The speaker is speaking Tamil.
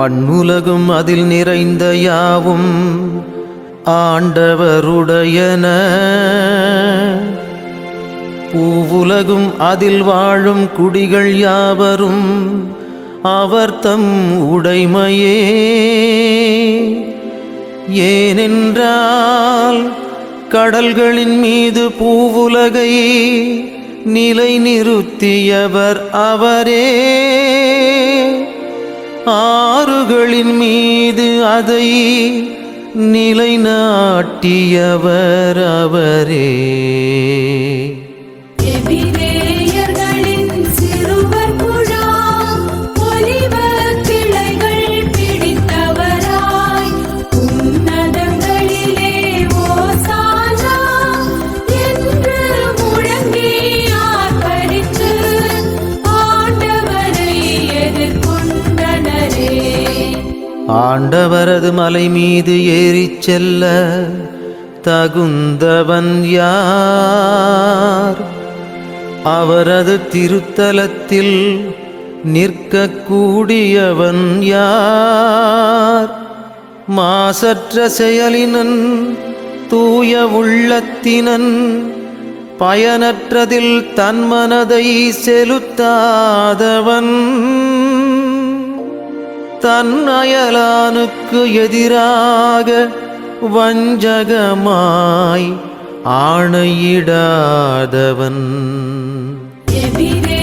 மண்ணுலகும் அதில் நிறைந்த யாவும் ஆண்டவருடையன. பூவுலகும் அதில் வாழும் குடிகள் யாவரும் அவர் தம் உடைமையே. ஏனென்றால் கடல்களின் மீது பூவுலகை நிலை நிறுத்தியவர் அவரே. ஆறுகளின் மீது அதை நிலைநாட்டியவர் அவரே. ஆண்டவரது மலை மீது ஏறி செல்ல தகுந்தவன் யார்? அவரது திருத்தலத்தில் நிற்கக்கூடியவன் யார்? மாசற்ற செயலினன் தூய உள்ளத்தினன் பயனற்றதில் தன் மனதை செலுத்தாதவன் தன் அயலானுக்கு எதிராக வஞ்சகமாய் ஆணையிடாதவன். எபிரே